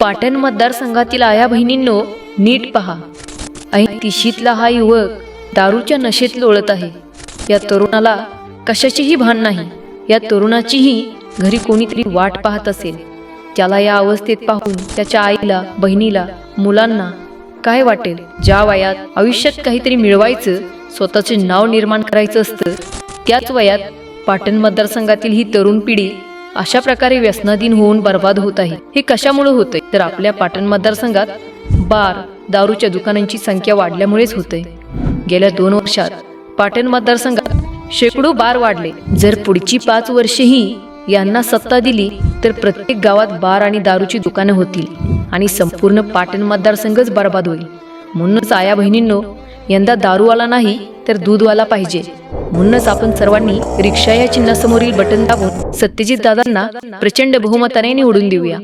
पाटण मतदारसंघातील आया बहिणींनो नीट पहा. ऐंशीतला हा युवक दारूच्या नशेत लोळत आहे. या तरुणाला कशाचीही भान नाही. या तरुणाचीही घरी कोणीतरी वाट पाहत असेल. त्याला या अवस्थेत पाहून त्याच्या आईला बहिणीला मुलांना काय वाटेल? ज्या वयात आयुष्यात काहीतरी मिळवायचं स्वतःचे नाव निर्माण करायचं असतं त्याच वयात पाटण मतदारसंघातील ही तरुण पिढी अशा प्रकारे व्यसनाधीन होऊन बर्बाद होत आहे. हे कशामुळे होतंय? तर आपल्या पाटण मतदारसंघात बार दारूच्या दुकानांची संख्या वाढल्यामुळेच होतंय. गेल्या दोन वर्षात पाटण मतदारसंघात शेकडो बार वाढले. जर पुढची पाच वर्षेही यांना सत्ता दिली तर प्रत्येक गावात बार आणि दारूची दुकानं होतील आणि संपूर्ण पाटण मतदारसंघच बर्बाद होईल. म्हणूनच आया बहिणींनो यंदा दारूवाला नाही तर दूधवाला पाहिजे. म्हणूनच आपण सर्वांनी रिक्षा या चिन्हासमोरील बटन दाबून सत्यजित दादांना प्रचंड बहुमताने निवडून देऊया.